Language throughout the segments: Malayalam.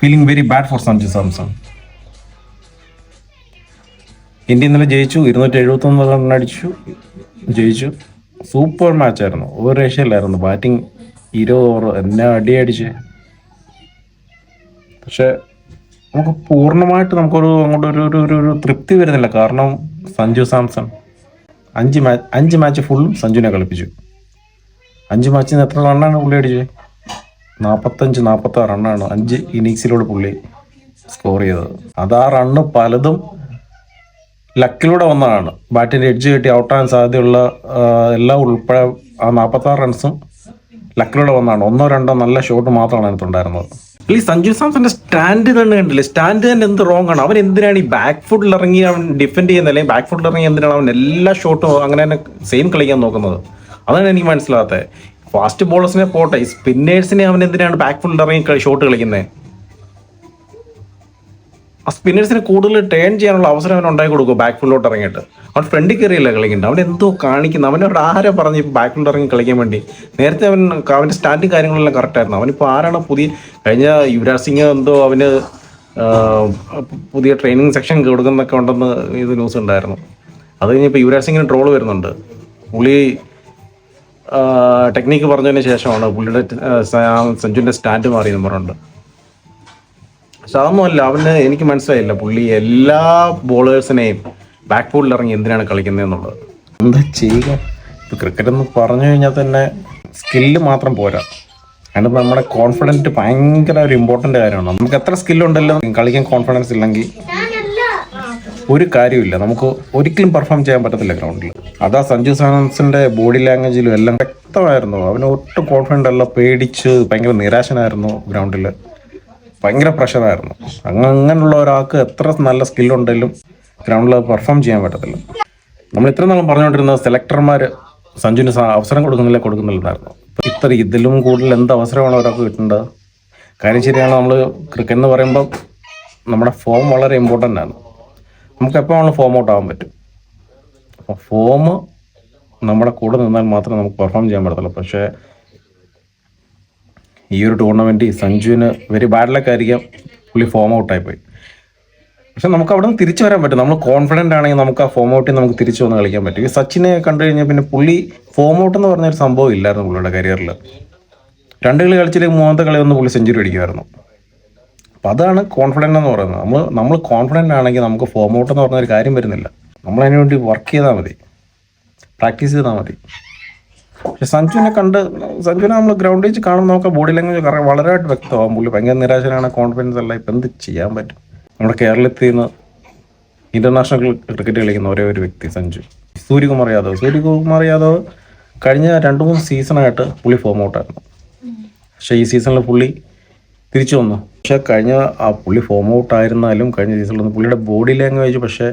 Feeling very bad for Sanju Samson India ഇന്നലെ ജയിച്ചു ഇരുന്നൂറ്റി എഴുപത്തൊന്ന് റൺ അടിച്ചു ജയിച്ചു. സൂപ്പർ മാച്ചായിരുന്നു ഒരു രക്ഷയില്ലായിരുന്നു. ബാറ്റിംഗ് ഇരുപത് ഓവർ എന്നെ അടി അടിച്ച് പക്ഷെ നമുക്ക് പൂർണമായിട്ട് നമുക്കൊരു അങ്ങോട്ട് ഒരു ഒരു ഒരു തൃപ്തി വരുന്നില്ല. കാരണം സഞ്ജു സാംസൺ. അഞ്ച് മാച്ച് അഞ്ച് മാച്ച് ഫുള്ളും സഞ്ജുവിനെ കളിപ്പിച്ചു. അഞ്ച് മാച്ചിൽ എത്ര റണ്ണാണ് പുള്ളി അടിച്ചത്? നാൽപ്പത്തഞ്ച് നാൽപ്പത്താറ് റണ്ണാണ് അഞ്ച് ഇന്നിങ്സിലൂടെ പുള്ളി സ്കോർ ചെയ്തത്. അത് ആ റണ്ണ് പലതും ലക്കിലൂടെ വന്നതാണ്. ബാറ്റിന്റെ എഡ്ജ് കെട്ടി ഔട്ടാകാൻ സാധ്യതയുള്ള എല്ലാം ഉൾപ്പെടെ ആ നാൽപ്പത്താറ് റൺസും ലക്കിലൂടെ വന്നതാണ്. ഒന്നോ രണ്ടോ നല്ല ഷോട്ട് മാത്രമാണ് അതിനകത്തുണ്ടായിരുന്നത് ഈ സഞ്ജു സാംസന്റെ സ്റ്റാൻഡ് തന്നെ കണ്ടില്ലേ? സ്റ്റാൻഡ് തന്നെ എന്ത് റോങ് ആണ്? അവൻ എന്തിനാണ് ഈ ബാക്ക് ഫുഡിൽ ഇറങ്ങി അവൻ ഡിഫെൻഡ് ചെയ്യുന്നത്? അല്ലെങ്കിൽ ബാക്ക് ഫുഡിൽ ഇറങ്ങി എന്തിനാണ് അവൻ എല്ലാ ഷോട്ടും അങ്ങനെ തന്നെ സെയിം കളിക്കാൻ നോക്കുന്നത്? അതാണ് എനിക്ക് മനസ്സിലാകാത്തത് ഫാസ്റ്റ് ബോളേഴ്സിനെ പോട്ടെ. സ്പിന്നേഴ്സിനെ അവൻ എന്തിനാണ് ബാക്ക് ഫുഡിൽ ഇറങ്ങി ഷോട്ട് കളിക്കുന്നത് ആ സ്പിന്നേഴ്സിന് കൂടുതൽ ടേൺ ചെയ്യാനുള്ള അവസരം അവൻ ഉണ്ടാക്കി കൊടുക്കും ബാക്ക് ഫുള്ളിലോട്ട് ഇറങ്ങിയിട്ട്. അവൻ ഫ്രണ്ടിൽ കയറിയല്ല കളിക്കുന്നുണ്ട് അവൻ എന്തോ കാണിക്കുന്നു. അവനോട് ആരാ പറഞ്ഞ് ബാക്ക് ഫുള്ളിൽ ഇറങ്ങി കളിക്കാൻ വേണ്ടി? നേരത്തെ അവൻ അവന്റെ സ്റ്റാൻഡിങ് കാര്യങ്ങളെല്ലാം കറക്റ്റായിരുന്നു അവനിപ്പോൾ ആരാണ് പുതിയ കഴിഞ്ഞ യുവരാജ് സിംഗ് എന്തോ അവന് പുതിയ ട്രെയിനിങ് സെക്ഷൻ കൊടുക്കുന്നൊക്കെ ഉണ്ടെന്ന് ഇത് ന്യൂസ് ഉണ്ടായിരുന്നു. അത് കഴിഞ്ഞപ്പോൾ യുവരാജ് സിംഗിന് ട്രോൾ വരുന്നുണ്ട്. പുള്ളി ടെക്നിക്ക് പറഞ്ഞതിന് ശേഷമാണ് പുള്ളിയുടെ സഞ്ജുവിന്റെ സ്റ്റാൻഡ് മാറിയെന്ന് പറഞ്ഞിട്ടുണ്ട്. പക്ഷെ അതൊന്നുമല്ല അവന് എനിക്ക് മനസ്സിലായില്ല പുള്ളി എല്ലാ ബോളേഴ്സിനെയും ബാക്ക് ബോളിൽ ഇറങ്ങി എന്തിനാണ് കളിക്കുന്നത് എന്നുള്ളത്. എന്താ ചെയ്യുക? ഇപ്പൊ ക്രിക്കറ്റ് എന്ന് പറഞ്ഞു കഴിഞ്ഞാൽ തന്നെ സ്കില്ല് മാത്രം പോരാ. അതിനിപ്പോൾ നമ്മുടെ കോൺഫിഡന്റ് ഭയങ്കര ഒരു ഇമ്പോർട്ടന്റ് കാര്യമാണ്. നമുക്ക് എത്ര സ്കില്ലുണ്ടല്ലോ കളിക്കാൻ കോൺഫിഡൻസ് ഇല്ലെങ്കിൽ ഒരു കാര്യമില്ല നമുക്ക് ഒരിക്കലും പെർഫോം ചെയ്യാൻ പറ്റത്തില്ല ഗ്രൗണ്ടിൽ അതാ സഞ്ജു സാംസന്റെ ബോഡി ലാംഗ്വേജിലും എല്ലാം വ്യക്തമായിരുന്നു. അവന് ഒട്ടും കോൺഫിഡന്റ് അല്ല. പേടിച്ച് ഭയങ്കര നിരാശനായിരുന്നു ഗ്രൗണ്ടിൽ ഭയങ്കര പ്രഷറായിരുന്നു അങ്ങ് അങ്ങനെയുള്ള ഒരാൾക്ക് എത്ര നല്ല സ്കില്ലുണ്ടെങ്കിലും ഗ്രൗണ്ടിൽ പെർഫോം ചെയ്യാൻ പറ്റത്തില്ല. നമ്മൾ ഇത്ര നാളും പറഞ്ഞുകൊണ്ടിരുന്ന സെലക്ടർമാർ സഞ്ജുവിന് അവസരം കൊടുക്കുന്നില്ല കൊടുക്കുന്നില്ലെന്നായിരുന്നു ഇത്ര ഇതിലും കൂടുതൽ എന്ത് അവസരമാണ് ഒരാൾക്ക് കിട്ടേണ്ടത്? കാര്യം ശരിയാണ് നമ്മൾ ക്രിക്കറ്റ് എന്ന് പറയുമ്പോൾ നമ്മുടെ ഫോം വളരെ ഇമ്പോർട്ടന്റ് ആണ്. നമുക്ക് എപ്പോൾ നമ്മൾ ഫോം ഔട്ട് ആവാൻ പറ്റും. അപ്പോൾ ഫോം നമ്മുടെ കൂടെ നിന്നാൽ മാത്രമേ നമുക്ക് പെർഫോം ചെയ്യാൻ പറ്റത്തുള്ളൂ. പക്ഷേ ഈ ഒരു ടൂർണമെന്റ് സഞ്ജുവിന് വെരി ബാഡ് ലക്ക് ആയിരിക്കാം. പുള്ളി ഫോം ഔട്ടായി പോയി. പക്ഷെ നമുക്ക് അവിടെ നിന്ന് തിരിച്ചു വരാൻ പറ്റും. നമ്മൾ കോൺഫിഡന്റ് ആണെങ്കിൽ നമുക്ക് ആ ഫോം ഔട്ടിൽ നമുക്ക് തിരിച്ചു വന്ന് കളിക്കാൻ പറ്റും. ഈ സച്ചിനെ കണ്ടു കഴിഞ്ഞാൽ പിന്നെ പുള്ളി ഫോം ഔട്ട് എന്ന് പറഞ്ഞൊരു സംഭവം ഇല്ലായിരുന്നു പുള്ളിയുടെ കരിയറിൽ രണ്ട് കളി കളിച്ചില്ലെങ്കിൽ മൂന്നാമത്തെ കളി വന്ന് പുള്ളി സെഞ്ചുറി അടിക്കുമായിരുന്നു. അപ്പം അതാണ് കോൺഫിഡന്റ് എന്ന് പറയുന്നത്. നമ്മൾ നമ്മൾ കോൺഫിഡന്റ് ആണെങ്കിൽ നമുക്ക് ഫോം ഔട്ട് എന്ന് പറഞ്ഞ ഒരു കാര്യം വരുന്നില്ല. നമ്മൾ അതിനു വേണ്ടി വർക്ക് ചെയ്താൽ മതി. പ്രാക്ടീസ് ചെയ്താൽ മതി. പക്ഷെ സഞ്ജുവിനെ കണ്ട് സഞ്ജുവിനെ നമ്മൾ ഗ്രൗണ്ടിൽ വെച്ച് കാണുമ്പോൾ നമുക്ക് ബോഡി ലാംഗ്വേജ് വളരെയായിട്ട് വ്യക്തമാകും. പുള്ളി ഭയങ്കര നിരാശനാണ് കോൺഫിഡൻസ് അല്ല. ഇപ്പം എന്ത് ചെയ്യാൻ പറ്റും? നമ്മുടെ കേരളത്തിൽ നിന്ന് ഇന്റർനാഷണൽ ക്രിക്കറ്റ് കളിക്കുന്ന ഒരേ ഒരു വ്യക്തി സഞ്ജു. സൂര്യകുമാർ യാദവ്. സൂര്യകുമാർ യാദവ് കഴിഞ്ഞ രണ്ട് മൂന്ന് സീസണായിട്ട് പുള്ളി ഫോം ഔട്ടായിരുന്നു പക്ഷേ ഈ സീസണിൽ പുള്ളി തിരിച്ചു വന്നു. പക്ഷെ കഴിഞ്ഞ ആ പുള്ളി ഫോം ഔട്ട് ആയിരുന്നാലും കഴിഞ്ഞ സീസണിലൊന്നും പുള്ളിയുടെ ബോഡി ലാംഗ്വേജ് പക്ഷേ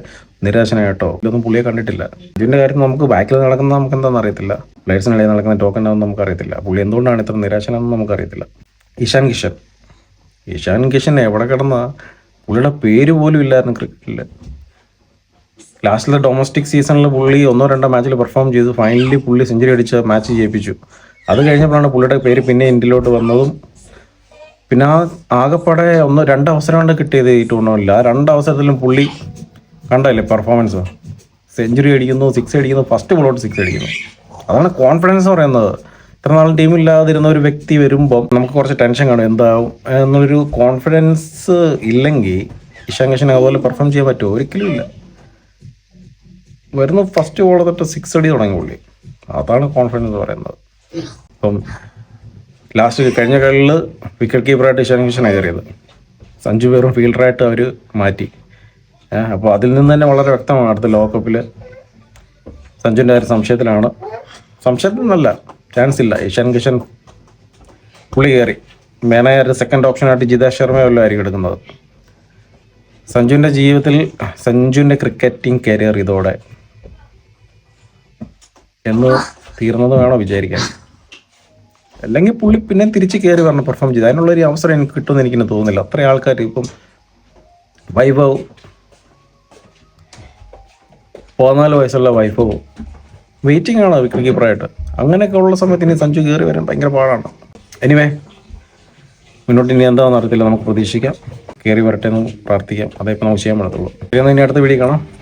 നിരാശനായിട്ടോ ഇതൊന്നും പുള്ളിയെ കണ്ടിട്ടില്ല. ഇതിന്റെ കാര്യം നമുക്ക് ബാക്കിൽ നടക്കുന്ന നമുക്ക് എന്താണെന്ന് അറിയത്തില്ല. പ്ലേയേഴ്സിനിടയിൽ നടക്കുന്ന ടോക്കൻ ആണെന്ന് നമുക്ക് അറിയത്തില്ല. പുള്ളി എന്തുകൊണ്ടാണ് ഇത്ര നിരാശനാണെന്ന് നമുക്ക് അറിയത്തില്ല. ഇഷാൻ കിഷൻ. ഇഷാൻ കിഷൻ എവിടെ കിടന്ന? പുള്ളിയുടെ പേര് പോലും ഇല്ലായിരുന്നു ക്രിക്കറ്റിൽ ലാസ്റ്റിലെ ഡൊമസ്റ്റിക് സീസണിൽ പുള്ളി ഒന്നോ രണ്ടോ മാച്ചിൽ പെർഫോം ചെയ്തു. ഫൈനലി പുള്ളി സെഞ്ചുറി അടിച്ച് മാച്ച് ജയിപ്പിച്ചു. അത് കഴിഞ്ഞപ്പോഴാണ് പുള്ളിയുടെ പേര് പിന്നെ ഇന്ത്യയിലോട്ട് വന്നതും പിന്നെ ആ ആകെപ്പാടെ ഒന്ന് രണ്ട് അവസരമാണ് കിട്ടിയത് ഈ ടൂർണമെന്റിൽ ആ രണ്ട് അവസരത്തിലും പുള്ളി കണ്ടല്ലേ പെർഫോമൻസ് സെഞ്ചുറി അടിക്കുന്നു സിക്സ് അടിക്കുന്നു ഫസ്റ്റ് ബോളോട്ട് സിക്സ് അടിക്കുന്നു. അതാണ് കോൺഫിഡൻസ് പറയുന്നത്. ഇത്ര നാളും ടീമില്ലാതിരുന്ന ഒരു വ്യക്തി വരുമ്പോൾ നമുക്ക് കുറച്ച് ടെൻഷൻ കാണും. എന്താവും എന്നൊരു കോൺഫിഡൻസ് ഇല്ലെങ്കിൽ ഇഷാൻ കിഷൻ അതുപോലെ പെർഫോം ചെയ്യാൻ പറ്റുമോ? ഒരിക്കലും ഇല്ല. വരുന്ന ഫസ്റ്റ് ബോൾ തൊട്ട് സിക്സ് അടി തുടങ്ങി പുള്ളി. അതാണ് കോൺഫിഡൻസ് പറയുന്നത്. ഇപ്പം ലാസ്റ്റ് കഴിഞ്ഞ കളിയിൽ വിക്കറ്റ് കീപ്പറായിട്ട് ഇഷാൻ കിഷൻ കയറിയത്. സഞ്ജു വെറും ഫീൽഡറായിട്ട് അവർ മാറ്റി. അപ്പോൾ അതിൽ നിന്ന് തന്നെ വളരെ വ്യക്തമാണ് അടുത്ത ലോകകപ്പിൽ സഞ്ജുവിന്റെ ഒരു സംശയത്തിലാണ്. സംശയത്തിൽ നിന്നല്ല ചാൻസ് ഇല്ല. ഇഷാൻ കിഷൻ പുള്ളി കയറി. മേനായ സെക്കൻഡ് ഓപ്ഷനായിട്ട് ജിതേഷ് ശർമ്മ വല്ലതും ആയിരിക്കും എടുക്കുന്നത്. സഞ്ജുവിന്റെ ജീവിതത്തിൽ സഞ്ജുവിന്റെ ക്രിക്കറ്റിംഗ് കരിയർ ഇതോടെ എന്ന് തീർന്നത് വേണോ വിചാരിക്കാൻ? അല്ലെങ്കിൽ പുള്ളി പിന്നെ തിരിച്ച് കയറി വരണം പെർഫോം ചെയ്ത്. അതിനുള്ളൊരു അവസരം എനിക്ക് കിട്ടുമെന്ന് എനിക്ക് തോന്നുന്നില്ല. അത്ര ആൾക്കാർ ഇപ്പം വൈഭവ് പതിനാല് വയസ്സുള്ള വൈഭവ് വെയിറ്റിംഗ് ആണ് വിക്കറ്റ് കീപ്പറായിട്ട് അങ്ങനെയൊക്കെ ഉള്ള സമയത്ത് ഇനി സഞ്ജു കയറി വരാൻ ഭയങ്കര പാടാണ്. എനിവേ മുന്നോട്ട് ഇനി എന്താണെന്ന് അറിയത്തില്ല. നമുക്ക് പ്രതീക്ഷിക്കാം. കയറി വരട്ടെ എന്ന് പ്രാർത്ഥിക്കാം. അതേ നമുക്ക് ചെയ്യാൻ പറ്റത്തുള്ളൂ. ഇനി അടുത്ത വീഡിയോ കാണാം.